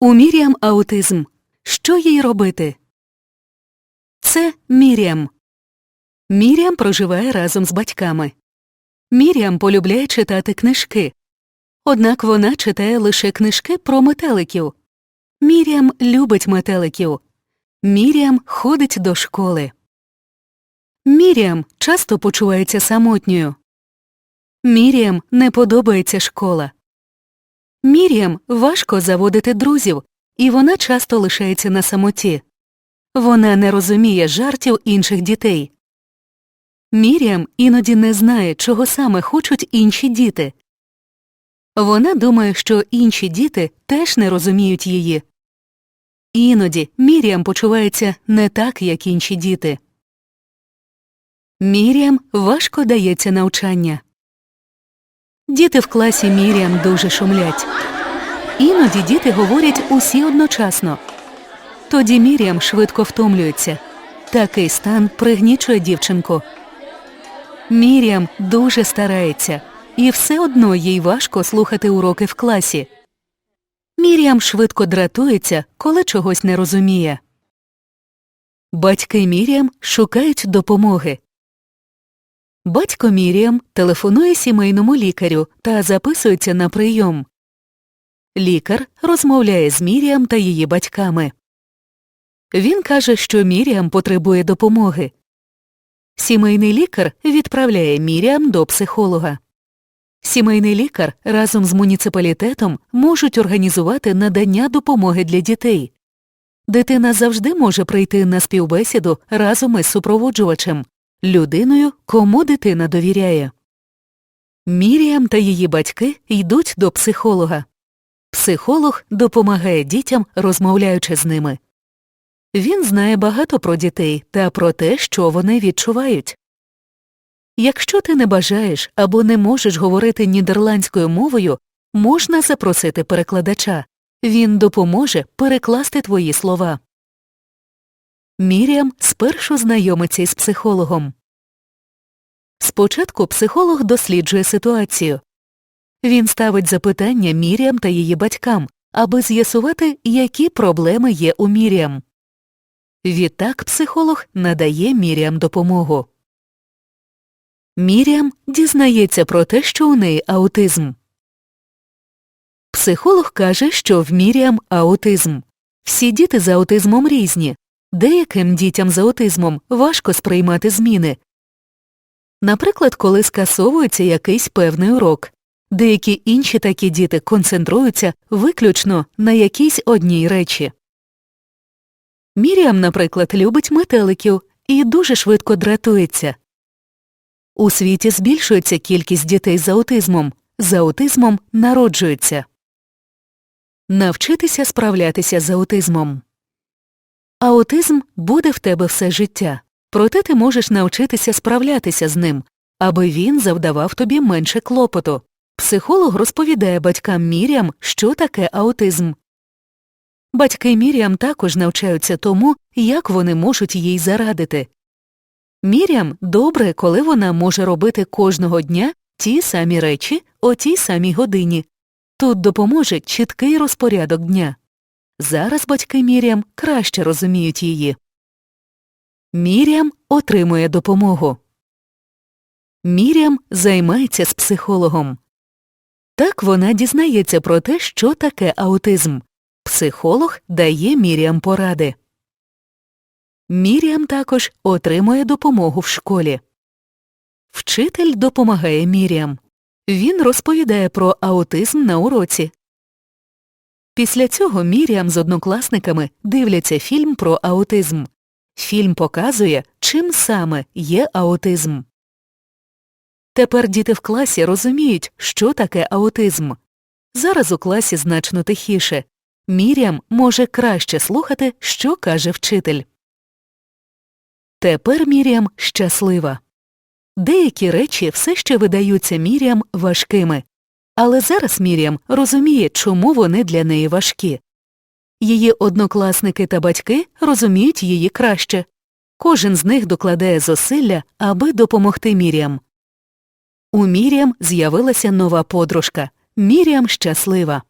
У Міріам аутизм. Що їй робити? Це Міріам. Міріам проживає разом з батьками. Міріам полюбляє читати книжки. Однак вона читає лише книжки про метеликів. Міріам любить метеликів. Міріам ходить до школи. Міріам часто почувається самотньою. Міріам не подобається школа. Міріам важко заводити друзів, і вона часто лишається на самоті. Вона не розуміє жартів інших дітей. Міріам іноді не знає, чого саме хочуть інші діти. Вона думає, що інші діти теж не розуміють її. Іноді Міріам почувається не так, як інші діти. Міріам важко дається навчання. Діти в класі Міріам дуже шумлять. Іноді діти говорять усі одночасно. Тоді Міріам швидко втомлюється. Такий стан пригнічує дівчинку. Міріам дуже старається, і все одно їй важко слухати уроки в класі. Міріам швидко дратується, коли чогось не розуміє. Батьки Міріам шукають допомоги. Батько Міріам телефонує сімейному лікарю та записується на прийом. Лікар розмовляє з Міріам та її батьками. Він каже, що Міріам потребує допомоги. Сімейний лікар відправляє Міріам до психолога. Сімейний лікар разом з муніципалітетом можуть організувати надання допомоги для дітей. Дитина завжди може прийти на співбесіду разом із супроводжувачем, людиною, кому дитина довіряє. Міріам та її батьки йдуть до психолога. Психолог допомагає дітям, розмовляючи з ними. Він знає багато про дітей та про те, що вони відчувають. Якщо ти не бажаєш або не можеш говорити нідерландською мовою, можна запросити перекладача. Він допоможе перекласти твої слова. Міріам спершу знайомиться із психологом. Спочатку психолог досліджує ситуацію. Він ставить запитання Міріам та її батькам, аби з'ясувати, які проблеми є у Міріам. Відтак психолог надає Міріам допомогу. Міріам дізнається про те, що у неї аутизм. Психолог каже, що в Міріам аутизм. Всі діти з аутизмом різні. Деяким дітям з аутизмом важко сприймати зміни. Наприклад, коли скасовується якийсь певний урок. Деякі інші такі діти концентруються виключно на якійсь одній речі. Міріам, наприклад, любить метеликів і дуже швидко дратується. У світі збільшується кількість дітей з аутизмом, з аутизмом народжуються. Навчитися справлятися з аутизмом. Аутизм буде в тебе все життя, проте ти можеш навчитися справлятися з ним, аби він завдавав тобі менше клопоту. Психолог розповідає батькам Міріам, що таке аутизм. Батьки Міріам також навчаються тому, як вони можуть їй зарадити. Міріам добре, коли вона може робити кожного дня ті самі речі о тій самій годині. Тут допоможе чіткий розпорядок дня. Зараз батьки Міріам краще розуміють її. Міріам отримує допомогу. Міріам займається з психологом. Так вона дізнається про те, що таке аутизм. Психолог дає Міріам поради. Міріам також отримує допомогу в школі. Вчитель допомагає Міріам. Він розповідає про аутизм на уроці. Після цього Міріам з однокласниками дивляться фільм про аутизм. Фільм показує, чим саме є аутизм. Тепер діти в класі розуміють, що таке аутизм. Зараз у класі значно тихіше. Міріам може краще слухати, що каже вчитель. Тепер Міріам щаслива. Деякі речі все ще видаються Міріам важкими. Але зараз Мір'ям розуміє, чому вони для неї важкі. Її однокласники та батьки розуміють її краще. Кожен з них докладає зусилля, аби допомогти Мір'ям. У Мір'ям з'явилася нова подружка. Мір'ям щаслива.